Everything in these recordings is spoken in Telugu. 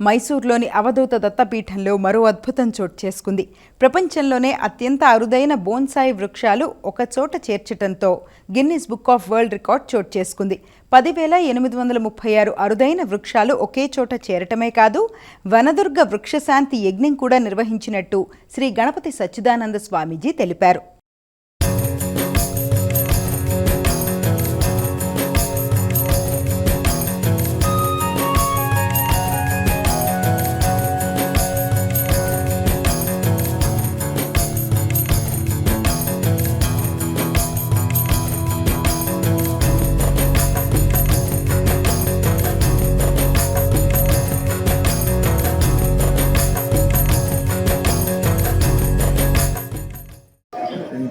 మైసూర్లోని అవధూత దత్తపీఠంలో మరో అద్భుతం చోటు చేసుకుంది. ప్రపంచంలోనే అత్యంత అరుదైన బోన్సాయి వృక్షాలు ఒకచోట చేర్చటంతో Guinness book of world record చోటు చేసుకుంది. పదివేల ఎనిమిది వందల ముప్పై ఆరు అరుదైన వృక్షాలు ఒకే చోట చేరటమే కాదు వనదుర్గ వృక్షశాంతి యజ్ఞం కూడా నిర్వహించినట్టు శ్రీ గణపతి సచ్చిదానంద స్వామీజీ తెలిపారు.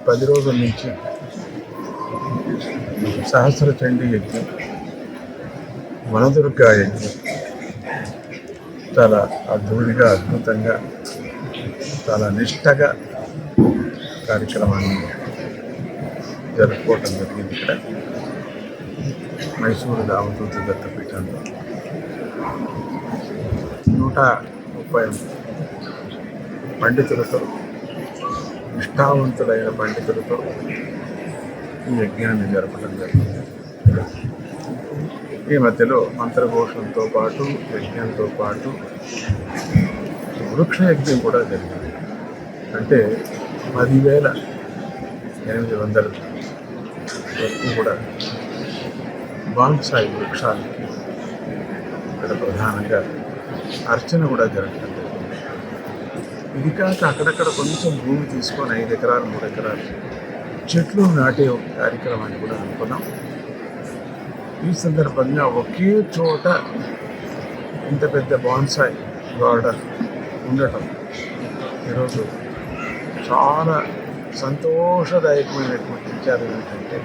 పది రోజుల నుంచి సహస్ర చండీ యజ్ఞం వనదుర్గ యజ్ఞం చాలా అద్భుతంగా అద్భుతంగా చాలా నిష్టగా కార్యక్రమాన్ని జరుపుకోవటం జరిగింది ఇక్కడ. మైసూరు రామదూత దత్తపీఠంలో నూట ముప్పై పండితులతో నిష్ఠావంతులైన పండితులతో ఈ యజ్ఞాన్ని జరపడం జరిగింది. ఈ మధ్యలో మంత్రఘోషంతో పాటు యజ్ఞంతో పాటు వృక్ష యజ్ఞం కూడా జరిగింది. అంటే పదివేల ఎనిమిది వందల వరకు కూడా బాన్సాయి వృక్షాలకి ఇక్కడ ప్రధానంగా అర్చన కూడా జరగడం ఇది కాక అక్కడక్కడ కొంచెం భూమి తీసుకొని ఐదు ఎకరాలు మూడు ఎకరాలు చెట్లు నాటే ఒక కార్యక్రమాన్ని కూడా అనుకున్నాం. ఈ సందర్భంగా ఒకే చోట ఇంత పెద్ద బాన్సాయ్ గార్డెన్ ఉండటం ఈరోజు చాలా సంతోషదాయకమైనటువంటి విచారం ఏంటంటే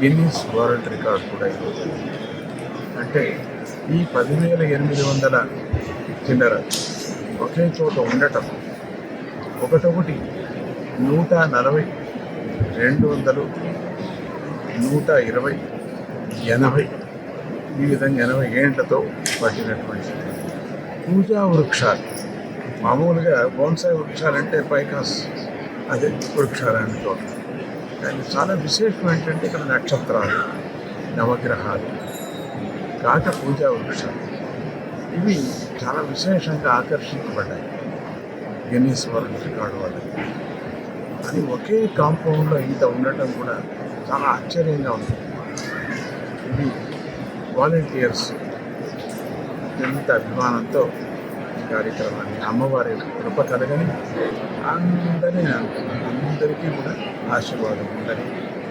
గిన్నీస్ వరల్డ్ రికార్డ్ కూడా ఈరోజు అంటే ఈ పదివేల ఎనిమిది వందల చిల్లర ఒకే చోట ఉండటం. ఒకటొకటి నూట నలభై రెండు వందలు నూట ఇరవై ఎనభై ఈ విధంగా ఎనభై ఏండ్లతో పట్టినటువంటి పూజా వృక్షాలు. మామూలుగా బోన్సాయి వృక్షాలంటే పైకాస్ అదే వృక్షాలు అని చోట కానీ చాలా విశేషం ఏంటంటే ఇక్కడ నక్షత్రాలు నవగ్రహాలు కాక పూజా వృక్షాలు. ఇవి చాలా విశేషంగా ఆకర్షించబడ్డాయి. గిన్నీస్ వరల్డ్ రికార్డు వాళ్ళకి అది ఒకే కాంపౌండ్లో ఇంత ఉండటం కూడా చాలా ఆశ్చర్యంగా ఉంది. ఇది వాలంటీర్స్ ఎంత అభిమానంతో ఈ కార్యక్రమాన్ని అమ్మవారి కృప కలగని అందరినీ అందరికీ కూడా ఆశీర్వాదం ఉందని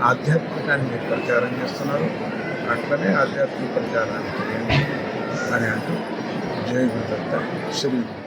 ఆధ్యాత్మికాన్ని మీరు ప్రచారం చేస్తున్నారు. అట్లనే ఆధ్యాత్మిక ప్రచారానికి అని అంటూ ライブだったりしてる